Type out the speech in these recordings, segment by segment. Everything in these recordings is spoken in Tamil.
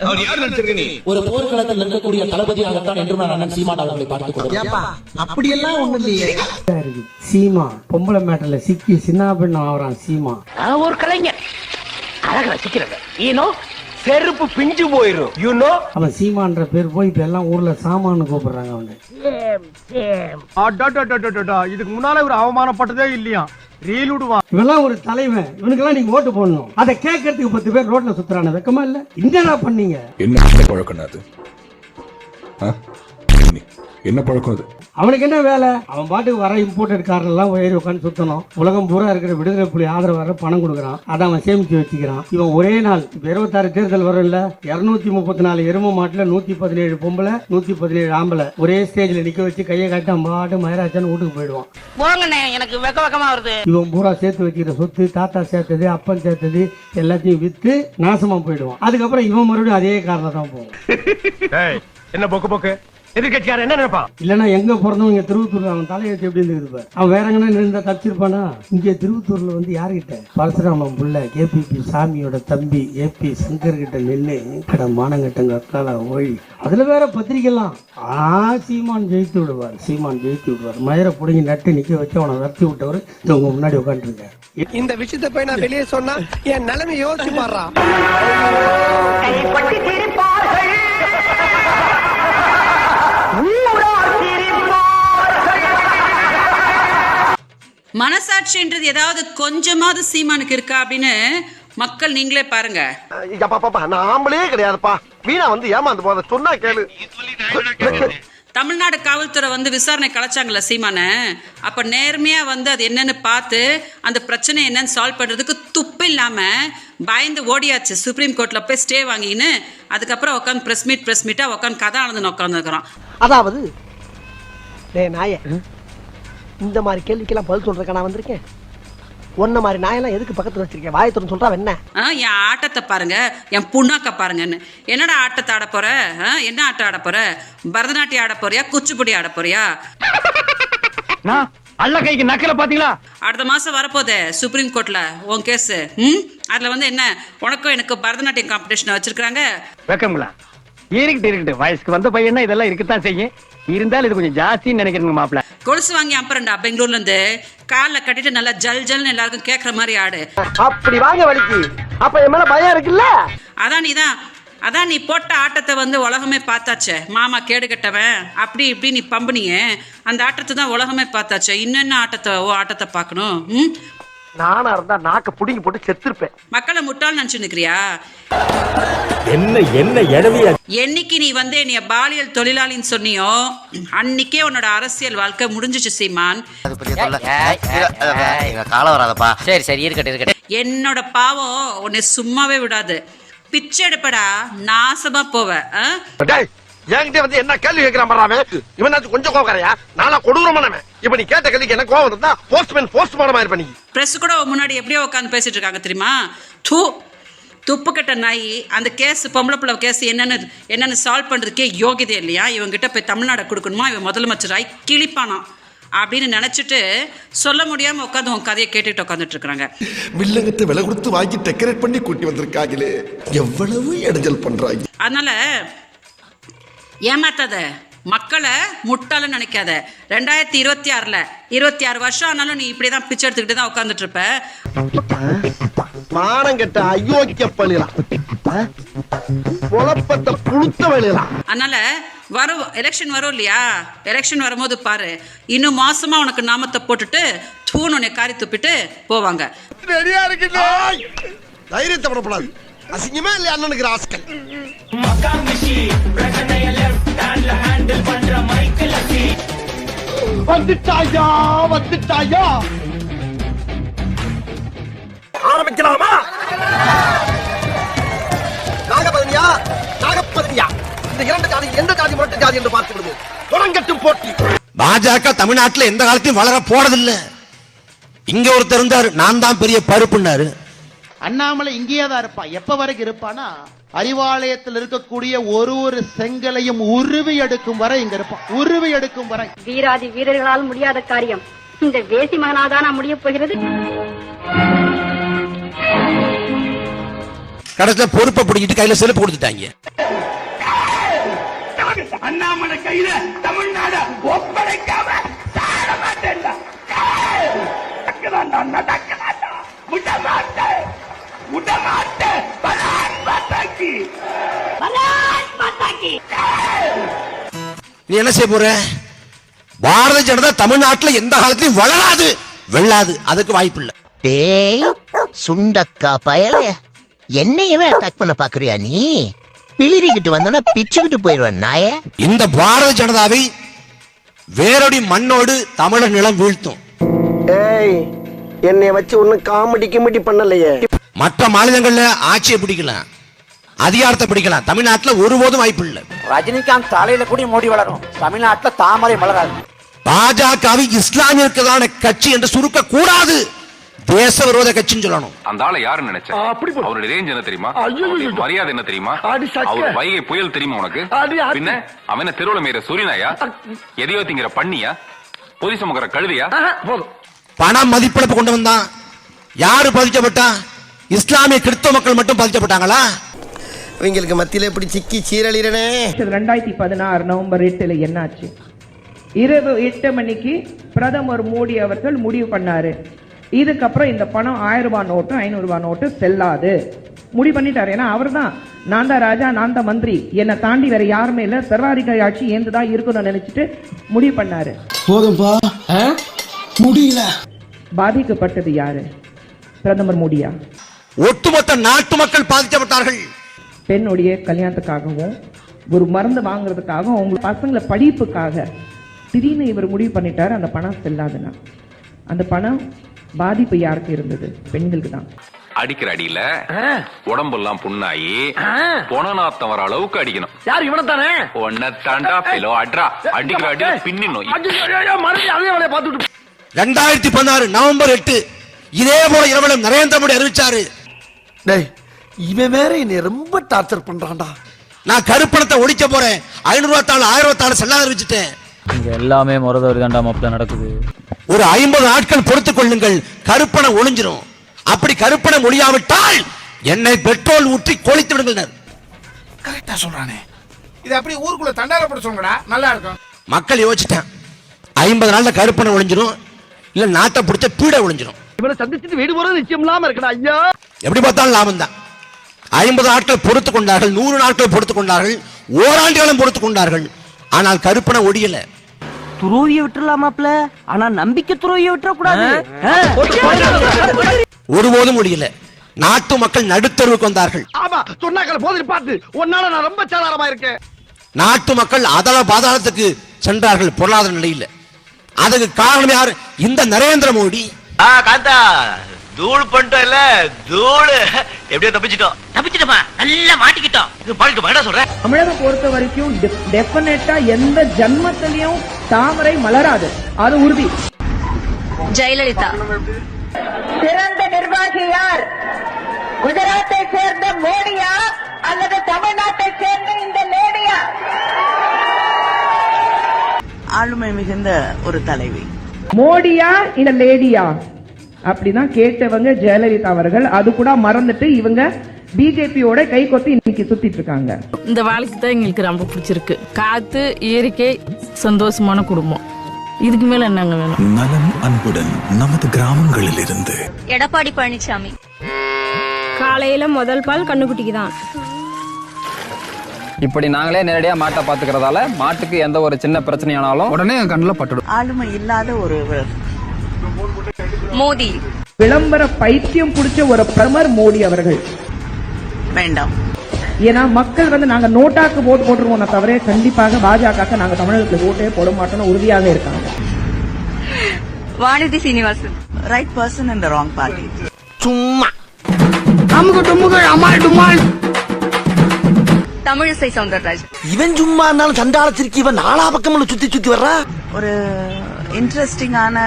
அவர் யார் நடிச்சிருக்க நீ? ஒரு போர்க்களத்தில் இருக்கக்கூடிய தளபதியாகத்தான் என்றும் நான் அண்ணன் சீமான் அவர்களை பார்த்துக் கொள்கிறேன் ஏப்பா அப்படியெல்லாம் ஒண்ணு இல்லையே. சீமா பொம்பளை மேட்டர்ல சிக்கி சின்ன பெண்ணு ஆகுறான் சீமா ஒரு கலைஞர் அழக ரசிக்கிறது ஈனோ செருப்பு பிஞ்சு போயிரும். யூ நோ அவன் சீமான்ற பேர் போய் இப்ப எல்லாம் ஊர்ல சாமான்னு கூப்பிடுறாங்க அவனை இதுக்கு முன்னால இவர் அவமானப்பட்டதே இல்லையா? ரீல் விடுவான். இவெல்லாம் ஒரு தலைவன். இவனுக்கெல்லாம் நீங்க ஓட்டு போடணும். அதை கேட்கறதுக்கு பத்து பேர் ரோட்ல சுத்துறான வெக்கமா இல்ல? என்னடா பண்ணீங்க? என்ன பழக்கம் அது? என்ன பழக்கம் அது? அவனுக்கு என்ன வேலை? அவன் பாட்டுக்கு வர இம்போர்ட்டட் கார்ல எல்லாம் ஏறி உட்காந்து சுத்தணும். உலகம் பூரா இருக்கிற விடுதலை புலி ஆதரவு வர பணம் கொடுக்குறான். அதை அவன் சேமிச்சு வச்சுக்கிறான். இவன் ஒரே நாள் இப்ப இருபத்தாறு தேர்தல் வரும் இல்ல இருநூத்தி முப்பத்தி நாலு எரும மாட்டுல நூத்தி பதினேழு பொம்பளை நூத்தி பதினேழு ஆம்பளை. ஒரே ஸ்டேஜ்ல நிக்க வச்சு கையை காட்டி அவன் பாட்டு மயராச்சான்னு வீட்டுக்கு போயிடுவான். போங்கண்ணே எனக்கு வெக்க வெக்கமா வருது. இவன் பூரா சேர்த்து வைக்கிற சொத்து தாத்தா சேர்த்தது அப்பன் சேர்த்தது எல்லாத்தையும் வித்து நாசமா போயிடுவான். அதுக்கப்புறம் இவன் மறுபடியும் அதே காரில் தான் போவான். என்ன பொக்கு பொக்கு? எதிர்கட்சியார் என்ன நினைப்பான் இல்லைன்னா எங்க பிறந்தவன் இங்க திருவத்தூர்ல அவன் தலையெழுத்து எப்படி இருந்தது பாரு. அவன் வேற எங்கன்னா இருந்தா தப்பிச்சிருப்பானா? இங்க திருவத்தூர்ல வந்து யாருகிட்ட? பரசுராமன் புள்ள கேபிபி சாமியோட தம்பி ஏபி சங்கர் கிட்ட நின்று கட மானங்கட்டங்க அக்கால ஓய் அதுல வேற பத்திரிக்கைலாம் ஆ சீமான் ஜெயித்து விடுவார் சீமான் ஜெயித்து விடுவார். மயிரை புடுங்கி நட்டு நிக்க வச்சு அவனை விரட்டி விட்டவர் இது உங்க முன்னாடி உட்காந்துருக்காரு இந்த விஷயத்தை போய் நான் வெளியே சொன்னா என் நிலைமை யோசிச்சு பாடுறா. மனசாட்சின்றது ஏதாவது கொஞ்சமாவது சீமானுக்கு இருக்கா அப்படின்னு மக்கள் நீங்களே பாருங்க. ஆம்பளே கிடையாதுப்பா. வீணா வந்து ஏமாந்து போத சொன்னா கேளு. தமிழ்நாடு காவல்துறை வந்து விசாரணை கலைச்சாங்கல்ல சீமான. அப்ப நேர்மையா வந்து அது என்னன்னு பார்த்து அந்த பிரச்சனை என்னன்னு சால்வ் பண்றதுக்கு துப்பு இல்லாம பயந்து ஓடியாச்சு. சுப்ரீம் கோர்ட்ல போய் ஸ்டே வாங்கின்னு அதுக்கப்புறம் உட்காந்து பிரஸ் மீட் பிரஸ் மீட்டா உட்காந்து கதை ஆனந்தன் உட்காந்துருக்கிறோம் அதாவது இந்த மாதிரி கேள்விக்கெல்லாம் பதில் சொல்றதுக்கு நான் வந்திருக்கேன். உன்ன மாதிரி நாயெல்லாம் எதுக்கு பக்கத்துல வச்சிருக்கேன் வாயை திறந்து சொல்றா என்ன? ஆ, என் ஆட்டத்தை பாருங்க. என் புண்ணாக்க பாருங்கன்னு. என்னடா ஆட்டத்தை ஆட போற? ஆ, என்ன ஆட்டம் ஆட போற? பரதநாட்டியம் ஆட போறியா? குச்சிப்புடி ஆட போறியா? நான் அல்ல கைக்கு நக்கல பாத்தீங்களா அடுத்த மாசம் வரப்போதே சுப்ரீம் கோர்ட்ல உன் கேஸ் ம்? அதுல வந்து என்ன? உனக்கும் எனக்கு பரதநாட்டியம் காம்படிஷன் வச்சிருக்காங்க வெக்கங்களா இருக்கட்டு இருக்கட்டு வயசுக்கு வந்த பையனா இதெல்லாம் இருக்கத்தான் செய்யும். இருந்தாலும் இது கொஞ்சம் ஜாஸ்தின்னு நினைக்கிறேங்க மாப்பிள்ள. கொலுசு வாங்கி அப்புறம்டா பெங்களூர்ல இருந்து காலில் கட்டிட்டு நல்லா ஜல் ஜல்னு எல்லாருக்கும் கேட்குற மாதிரி ஆடு. அப்படி வாங்க வலிக்கு. அப்ப என் மேல பயம் இருக்குல்ல? அதான் நீ தான் அதான் நீ போட்ட ஆட்டத்தை வந்து உலகமே பார்த்தாச்சே. மாமா கேடு கட்டவன் அப்படி இப்படி நீ பம்புனியே. அந்த ஆட்டத்தை தான் உலகமே பார்த்தாச்சே. இன்னென்ன ஆட்டத்தை ஓ ஆட்டத்தை பார்க்கணும்? ம்? நானா இருந்தா நாக்க புடிங்கி போட்டு செத்துருப்பேன். மக்களை முட்டாள் நினச்சு நிற்கிறியா என்ன என்ன எடவியா என்னைக்கு நீ வந்து என்னைய பாலியல் தொழிலாளின்னு சொன்னியோ அன்னைக்கே உன்னோட அரசியல் வாழ்க்கை முடிஞ்சிச்சு சீமான். காலம் வராதப்பா சரி சரி இருக்கட்டும் இருக்கட்டும். என்னோட பாவம் உன்னை சும்மாவே விடாது. பிச்சை எடுப்படா நாசமா போவ ஆ? டேய் என்கிட்ட வந்து என்ன கேள்வி கேட்கிறான் அவன்? இவனாச்சும் கொஞ்சம் கோவக்காரையா? நானா கொடூரமானவன் இப்ப நீ கேட்ட கேள்விக்கு என்ன கோவம் இருந்தா போஸ்ட்மேன் போஸ்ட்மார்டமா இருப்ப நீ. பிரஸ் கூட முன்னாடி எப்படியோ உட்காந்து பேசிட்டு இருக்காங்க தெரியுமா? தூ துப்பு கட்ட நாய் அந்த கேஸ் பொம்பளை பிள்ளை கேஸ் என்னென்னு என்னென்னு சால்வ் பண்ணுறதுக்கே யோகியதை இல்லையா? இவங்கிட்ட போய் தமிழ்நாடு கொடுக்கணுமா? இவன் முதலமைச்சராய் கிழிப்பானாம் அப்படின்னு நினச்சிட்டு சொல்ல முடியாமல் உட்காந்து உன் கதையை கேட்டுட்டு உட்காந்துட்டு இருக்கிறாங்க வில்லங்கத்தை விலை கொடுத்து வாங்கி டெக்கரேட் பண்ணி கூட்டி வந்திருக்காங்களே. எவ்வளவு இடைஞ்சல் பண்றாங்க? அதனால ஏமாத்தாத. மக்களை முட்டாளன்னு நினைக்காத. ரெண்டாயிரத்தி இருபத்தி ஆறில் இருபத்தி ஆறு வருஷம் ஆனாலும் நீ இப்படி தான் பிச்சை எடுத்துக்கிட்டு தான் உட்காந்துட்டு இருப்ப மானம் கெட்ட அயோக்கிய பழிலாம் குழப்பத்தை புழுத்த வழியலாம் அதனால வரும் எலெக்ஷன் வரும் இல்லையா? எலெக்ஷன் வரும்போது பாரு. இன்னும் மாசமா உனக்கு நாமத்தை போட்டுட்டு தூண் உன்னை காரி துப்பிட்டு போவாங்க. தைரியத்தை அசிங்கமே இல்லையா அண்ணனுக்கு ராஸ்கல் வந்துட்டாயா வந்துட்டாயா ஆரம்பிக்கலாமா நாகபதனியா நாகப்பதனியா இந்த இரண்டு ஜாதி எந்த ஜாதி முரட்டு ஜாதி என்று பார்த்து விடுவோம் தொடங்கட்டும் போட்டி பாஜக தமிழ்நாட்டுல எந்த காலத்தையும் வளர போறதில்ல இங்க ஒருத்தர் இருந்தாரு நான் தான் பெரிய பருப்புன்னாரு அண்ணாமலை இங்கேயே தான் இருப்பான் எப்ப வரைக்கும் இருப்பானா? அறிவாலயத்தில் இருக்கக்கூடிய ஒரு ஒரு செங்கலையும் உருவி எடுக்கும் வரை இங்க இருப்பான் உருவி எடுக்கும் வரை. வீராதி வீரர்களால் முடியாத காரியம். இந்த வேசி மகனாதானா முடிய போகிறது. கடைசியில் பொறுப்பை பிடிக்கிட்டு கையில செருப்பு கொடுத்துட்டாங்க. அண்ணாமலை கையில தமிழ்நாடு ஒப்படைக்காம மாட்டேன்டா விட மாட்டேன் விட மாட்டேன். நீ என்ன செய்ய போற? பாரதிய ஜனதா தமிழ்நாட்டுல எந்த காலத்திலும் வளராது வெள்ளாது. அதுக்கு வாய்ப்பு இல்ல. டேய் சுண்டக்கா பயல. என்னையவே அட்டாக் பண்ண பாக்குறியா நீ? பிளிரிக்கிட்டு வந்தோன்னா பிச்சுக்கிட்டு போயிடுவேன் நாயே. இந்த பாரதிய ஜனதாவை வேரடி மண்ணோடு தமிழர் நிலம் வீழ்த்தும். ஏய் என்னைய வச்சு ஒன்னும் காமெடி கிமெடி பண்ணலையே. மற்ற மாநிலங்கள்ல ஆட்சியை பிடிக்கலாம் அதிகாரத்தை பிடிக்கலாம் தமிழ்நாட்டுல ஒருபோதும் வாய்ப்பு இல்லை. ரஜினிகாந்த் தலையில கூட மூடி வளரும். தமிழ்நாட்டுல தாமரை மலராது. பாஜகவை இஸ்லாமியர்களான கட்சி என்று சுருக்க கூடாது. தேச விரோத கட்சின்னு சொல்லணும். அந்த ஆளை யாரு நினைச்ச? அவருடைய ரேஞ்ச் என்ன தெரியுமா? மரியாதை என்ன தெரியுமா? அவர் வைகை புயல் தெரியுமா உனக்கு? பின்ன அவன் தெருவுல மேற சூரியனாயா எதையோ திங்கிற பண்ணியா? பொதி சுமக்கிற கழுதியா? பணம் மதிப்பிழப்பு கொண்டு வந்தான் யாரு பாதிக்கப்பட்டா? இஸ்லாமிய கிறிஸ்தவ மக்கள் மட்டும் பாதிக்கப்பட்டாங்களா? இவங்களுக்கு மத்தியில இப்படி சிக்கி சீரழிறனே? ரெண்டாயிரத்தி பதினாறு நவம்பர் எட்டுல என்னாச்சு? இரவு எட்டு மணிக்கு பிரதமர் மோடி அவர்கள் முடிவு பண்ணாரு. இதுக்கப்புறம் இந்த பணம் ஆயிரம் ரூபாய் நோட்டு ஐநூறு ரூபாய் நோட்டு செல்லாது. முடிவு பண்ணிட்டாரு. ஏன்னா அவர் தான் நான் தான் ராஜா நான் தான் மந்திரி. என்னை தாண்டி வேற யாருமே இல்ல. சர்வாதிகாரி ஆட்சி ஏந்து தான் இருக்கணும்னு நினைச்சிட்டு முடிவு பண்ணாரு. போதும்பா. முடியல. பாதிக்கப்பட்டது யாரு? பிரதமர் மோடியா? ஒட்டுமொத்த நாட்டு மக்கள் பாதிக்கப்பட்டார்கள். பெண்ணுடைய கல்யாணத்துக்காகவும் ஒரு மருந்து வாங்குறதுக்காகவும் அவங்க பசங்களை படிப்புக்காக திடீர்னு இவர் முடிவு பண்ணிட்டாரு அந்த பணம் செல்லாதுன்னா. அந்த பணம் பாதிப்பு யாருக்கு இருந்தது? பெண்களுக்கு தான். அடிக்கிற அடியில உடம்பெல்லாம் புண்ணாயி பொணநாத்தம் வர அளவுக்கு அடிக்கணும். யார் இவனை தானே ஒன்ன தாண்டா பிலோ அட்ரா அடிக்கிற அடியில பார்த்துட்டு ரெண்டாயிரத்தி பதினாறு நவம்பர் எட்டு இதே போல இரவலம் நரேந்திர மோடி அறிவிச்சாரு. டேய் இவன் வேற என்னை ரொம்ப டார்ச்சர் பண்றான்டா. நான் கருப்பணத்தை ஒழிக்க போறேன். ஐநூறு ரூபா தாள் ஆயிரம் ரூபா தாள் செல்லாத அறிவிச்சிட்டேன் இங்க எல்லாமே முறதவர் தாண்டா மாப்பிள்ள நடக்குது. ஒரு ஐம்பது நாட்கள் பொறுத்துக் கொள்ளுங்கள் கருப்பணம் ஒளிஞ்சிரும். அப்படி கருப்பணம் ஒழியாவிட்டால் என்னை பெட்ரோல் ஊற்றி கொளித்து விடுங்கள். கரெக்டா சொல்றானே. இது அப்படியே ஊருக்குள்ள தண்டாரப்பட சொல்லுங்கடா நல்லா இருக்கும். மக்கள் யோசிச்சிட்டேன். ஐம்பது நாள்ல கருப்பணம் ஒளிஞ்சிரும். இல்ல நாட்டை பிடிச்ச பீடை ஒளிஞ்சிரும். இவனை சந்திச்சுட்டு வீடு போறது நிச்சயம் இல்லாம இருக்கடா ஐயா. எப்படி பார்த்தாலும் லாபம் தான் ஐம்பது நாட்கள் பொறுத்துக் கொண்டார்கள் நூறு நாட்கள் பொறுத்துக் கொண்டார்கள் ஓராண்டு காலம் பொறுத்துக் கொண்டார்கள். ஆனால் கருப்பணம் ஒடியல. துரோவிய விட்டுலாமாப்ல ஆனா நம்பிக்கை துரோவிய விட்டுற கூடாது ஒருபோதும் முடியல நாட்டு மக்கள் நடுத்தருவுக்கு வந்தார்கள். ஆமா சொன்னாக்கல போதிரி பார்த்து உன்னால நான் ரொம்ப சாதாரமா இருக்கேன். நாட்டு மக்கள் அதள பாதாளத்துக்கு சென்றார்கள் பொருளாதார நிலையில. அதுக்கு காரணம் யார்? இந்த நரேந்திர மோடி. காந்தா. தூள் பண்ணிட்டோம் இல்ல தூள். எப்படியோ தப்பிச்சிட்டோம். தப்பிச்சிட்டோமா? நல்லா மாட்டிக்கிட்டோம். இது பாலிட்டு வேணா சொல்றேன் தமிழகம் பொறுத்த வரைக்கும் டெஃபினட்டா எந்த ஜன்மத்திலையும் தாமரை மலராது. அது உறுதி. ஜெயலலிதா. சிறந்த நிர்வாகி யார் குஜராத்தை சேர்ந்த மோடியா அல்லது தமிழ்நாட்டை சேர்ந்த இந்த லேடியா? ஆளுமை மிகுந்த ஒரு தலைவி. மோடியா இல்ல லேடியா? அப்படிதான் கேட்டவங்க ஜெயலலிதா அவர்கள் அது கூட மறந்துட்டு இவங்க பிஜேபியோட கை கொத்தி இன்னைக்கு சுத்திட்டு இருக்காங்க. இந்த வாழ்க்கை தான் எங்களுக்கு ரொம்ப பிடிச்சிருக்கு. காத்து இயற்கை சந்தோஷமான குடும்பம். இதுக்கு மேல என்னங்க வேணும்? நலம் அன்புடன் நமது கிராமங்களில் இருந்து எடப்பாடி பழனிசாமி காலையில முதல் பால் கண்ணுக்குட்டிக்கு தான். இப்படி நாங்களே நேரடியா மாட்டை பாத்துக்கிறதால மாட்டுக்கு எந்த ஒரு சின்ன பிரச்சனையானாலும் உடனே கண்ணில் பட்டுடும். ஆளுமை இல்லாத ஒருவர் மோடி. விளம்பர பைத்தியம் பிடிச்ச ஒரு பிரதமர் மோடி அவர்கள். வேண்டாம். ஏன்னா மக்கள் வந்து நாங்க நோட்டாக்கு ஓட்டு போட்டுருவோம். தவிர கண்டிப்பாக பாஜக நாங்க தமிழகத்துல ஓட்டே போட மாட்டோம்னு உறுதியாக இருக்காங்க. வானதி சீனிவாசன். ரைட் பர்சன் இந்த ராங் பார்ட்டி சும்மா. அமுக்கு டுமுக்கு அமால் டுமால். தமிழிசை சவுந்தரராஜன் இவன் சும்மா இருந்தாலும் சண்டால திருக்கி இவன் நாலா பக்கம் சுத்தி சுத்தி வர்றா? ஒரு இன்ட்ரெஸ்டிங்கான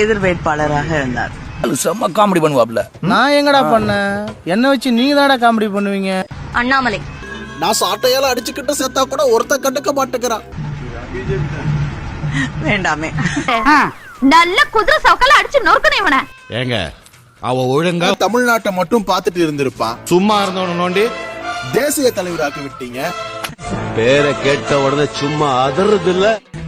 எதிர் வேட்பாளராக இருந்தார். செம்ம காமெடி பண்ணுவாப்ல நான் எங்கடா பண்ணேன்? என்ன வச்சு நீங்க தானடா காமெடி பண்ணுவீங்க? அண்ணாமலை. நான் சாட்டையால அடிச்சுக்கிட்டு செத்தா கூட ஒருத்த கண்டுக்க மாட்டேங்கிறான். வேண்டாமே. நல்ல குதிரை சவுக்கல அடிச்சு நொறுக்கணும் இவனை. ஏங்க அவ ஒழுங்கா தமிழ்நாட்டை மட்டும் பார்த்துட்டு இருந்திருப்பான் சும்மா இருந்தவன நோண்டி. தேசிய தலைவராக்கி விட்டீங்க. பேரை கேட்ட உடனே சும்மா அதறது இல்ல